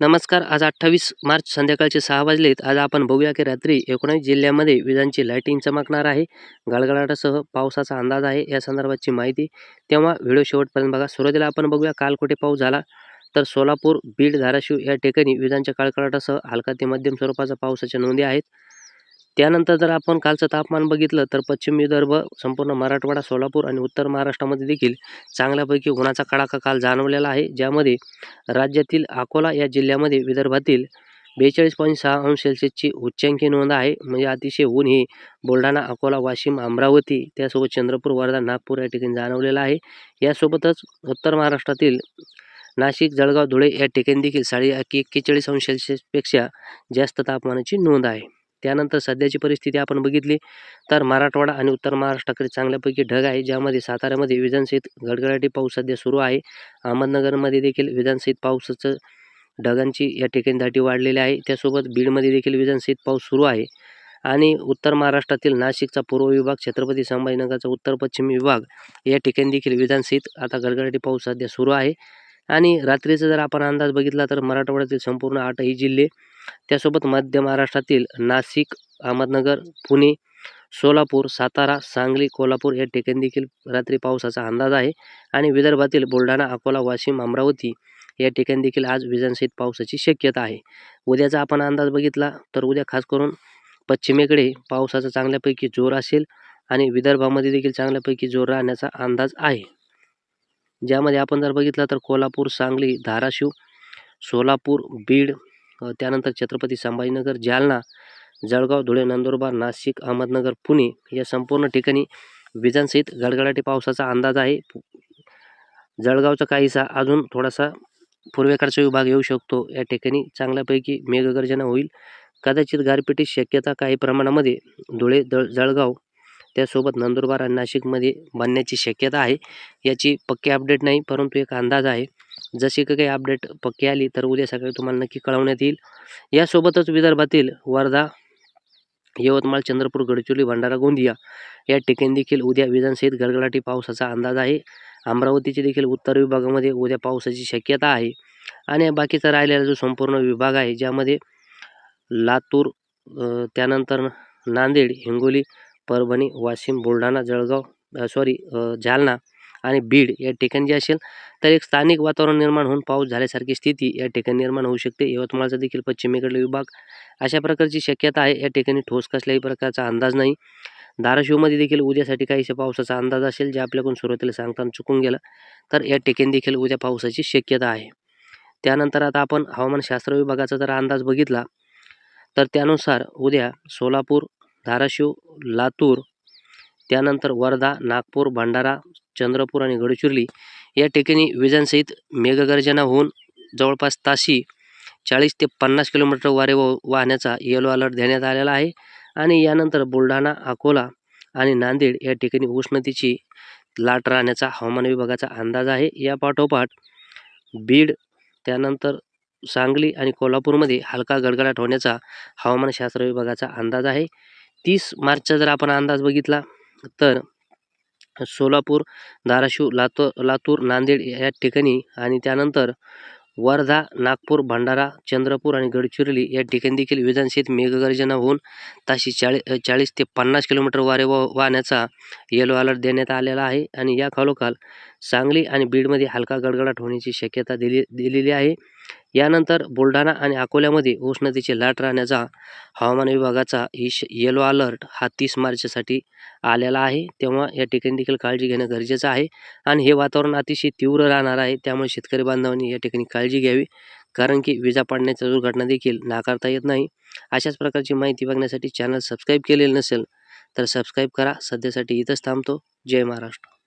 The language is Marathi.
नमस्कार. आज अठ्ठावीस मार्च संध्याकाळचे सहा वाजलेत. आज आपण बघूया की रात्री एकोणीस जिल्ह्यामध्ये विजांची लाईटिंग चमकणार आहे. गळगळाटासह पावसाचा अंदाज आहे. या संदर्भातची माहिती तेव्हा व्हिडिओ शेवटपर्यंत बघा. सुरुवातीला आपण बघूया काल कुठे पाऊस झाला? तर सोलापूर बीड धाराशिव या ठिकाणी विजांच्या कडकडाटासह हलका ते मध्यम स्वरूपाचा पावसाच्या नोंदी आहेत. त्यानंतर जर आपण कालचं तापमान बघितलं तर पश्चिम विदर्भ संपूर्ण मराठवाडा सोलापूर आणि उत्तर महाराष्ट्रामध्ये देखील चांगल्यापैकी उन्हाचा कडाका काल जाणवलेला आहे. ज्यामध्ये राज्यातील अकोला या जिल्ह्यामध्ये विदर्भातील बेचाळीस पॉईंट सहा अंश सेल्सिअसची उच्चांकी नोंद आहे. म्हणजे अतिशय ऊन ही बुलढाणा अकोला वाशिम अमरावती त्यासोबत चंद्रपूर वर्धा नागपूर या ठिकाणी जाणवलेला आहे. यासोबतच उत्तर महाराष्ट्रातील नाशिक जळगाव धुळे या ठिकाणी देखील साडे एक्केचाळीस अंश सेल्सिअसपेक्षा जास्त तापमानाची नोंद आहे. त्यानंतर सध्याची परिस्थिती आपण बघितली तर मराठवाडा आणि उत्तर महाराष्ट्राकडे चांगल्यापैकी ढग आहे ज्यामध्ये साताऱ्यामध्ये विधानसहित गडगडाटी पाऊस सध्या सुरू आहे. अहमदनगरमध्ये देखील विधानसहित पावसाचं ढगांची या ठिकाणी दाटी वाढलेली आहे. त्यासोबत बीडमध्ये देखील विधानसहित पाऊस सुरू आहे. आणि उत्तर महाराष्ट्रातील नाशिकचा पूर्व विभाग छत्रपती संभाजीनगरचा उत्तर पश्चिम विभाग या ठिकाणी देखील विधानसहित आता गडगडाटी पाऊस सध्या सुरू आहे. आणि रात्रीचा जर आपण अंदाज बघितला तर मराठवाड्यातील संपूर्ण आठही जिल्हे त्यासोबत मध्य महाराष्ट्रातील नाशिक अहमदनगर पुणे सोलापूर सातारा सांगली कोल्हापूर या ठिकाणी देखील रात्री पावसाचा अंदाज आहे. आणि विदर्भातील बुलढाणा अकोला वाशिम अमरावती या ठिकाणी देखील आज विजांसहित पावसाची शक्यता आहे. उद्याचा आपण अंदाज बघितला तर उद्या खास करून पश्चिमेकडे पावसाचा चांगल्यापैकी जोर असेल आणि विदर्भामध्ये देखील चांगल्यापैकी जोर राहण्याचा अंदाज आहे. ज्यामध्ये आपण जर बघितलं तर कोल्हापूर सांगली धाराशिव सोलापूर बीड त्यानंतर छत्रपती संभाजीनगर जालना जळगाव धुळे नंदुरबार नाशिक अहमदनगर पुणे या संपूर्ण ठिकाणी विजांसहित गडगडाटी पावसाचा अंदाज आहे. जळगावचा काहीसा अजून थोडासा पूर्वेकडचा विभाग येऊ शकतो. या ठिकाणी चांगल्यापैकी मेघगर्जना होईल. कदाचित गारपिटी शक्यता काही प्रमाणामध्ये धुळे दळ जळगाव त्यासोबत नंदुरबार आणि नाशिकमध्ये बनण्याची शक्यता आहे. याची पक्की अपडेट नाही परंतु एक अंदाज आहे. जशी काही अपडेट पक्की आली तर उद्या सकाळी तुम्हाला नक्की कळवण्यात येईल. यासोबतच विदर्भातील वर्धा यवतमाळ चंद्रपूर गडचिरोली भंडारा गोंदिया या ठिकाणी देखील उद्या विधानसहित गडगडाटी पावसाचा अंदाज आहे. अमरावतीचे देखील उत्तर विभागामध्ये उद्या पावसाची शक्यता आहे. आणि बाकीचा राहिलेला जो संपूर्ण विभाग आहे ज्यामध्ये लातूर त्यानंतर नांदेड हिंगोली परभणी वाशिम बुलढाणा जळगाव सॉरी जालना आणि बीड या ठिकाणी जे असेल तर एक स्थानिक वातावरण निर्माण होऊन पाऊस झाल्यासारखी स्थिती या ठिकाणी निर्माण होऊ शकते. यवतमाळचा देखील पश्चिमेकडले विभाग अशा प्रकारची शक्यता आहे. या ठिकाणी ठोस कसल्याही प्रकारचा अंदाज नाही. धाराशिवमध्ये देखील उद्यासाठी काहीशा पावसाचा अंदाज असेल जे आपल्याकडून सुरुवातीला सांगताना चुकून गेलं तर या ठिकाणी देखील उद्या पावसाची शक्यता आहे. त्यानंतर आता आपण हवामानशास्त्र विभागाचा जर अंदाज बघितला तर त्यानुसार उद्या सोलापूर धाराशिव लातूर त्यानंतर वर्धा नागपूर भंडारा चंद्रपूर आणि गडचिरोली या ठिकाणी विजांसहित मेघगर्जना होऊन जवळपास ताशी चाळीस ते पन्नास किलोमीटर वारे व वाहण्याचा येलो अलर्ट देण्यात आलेला आहे. आणि यानंतर बुलढाणा अकोला आणि नांदेड या ठिकाणी उष्णतेची लाट राहण्याचा हवामान विभागाचा अंदाज आहे. या पाठोपाठ बीड त्यानंतर सांगली आणि कोल्हापूरमध्ये हलका गडगडाट होण्याचा हवामानशास्त्र विभागाचा अंदाज आहे. तीस मार्चचा जर आपण अंदाज बघितला तर सोलापूर धाराशिव लातूर लातूर नांदेड या ठिकाणी आणि त्यानंतर वर्धा नागपूर भंडारा चंद्रपूर आणि गडचिरोली या ठिकाणी देखील विधानसहित मेघगर्जना होऊन ताशी चाळी चाळीस ते पन्नास किलोमीटर वारे वाहण्याचा येलो अलर्ट देण्यात आलेला आहे आणि या खालोखाल सांगली आणि बीडमध्ये हलका गडगडाट होण्याची शक्यता दिली दिलेली आहे. यानंतर बुलढाणा आणि अकोल्यामध्ये उष्णतेची लाट राहण्याचा हवामान विभागाचा इश येलो अलर्ट हा तीस मार्चसाठी आलेला आहे. तेव्हा या ठिकाणी देखील काळजी घेणं गरजेचं आहे आणि हे वातावरण अतिशय तीव्र राहणार आहे. त्यामुळे शेतकरी बांधवांनी या ठिकाणी काळजी घ्यावी कारण की विजा पडण्याच्या दुर्घटना देखील नाकारता येत नाही. अशाच प्रकारची माहिती बघण्यासाठी चॅनल सबस्क्राईब केलेलं नसेल तर सबस्क्राईब करा. सध्यासाठी इथंच थांबतो. जय महाराष्ट्र.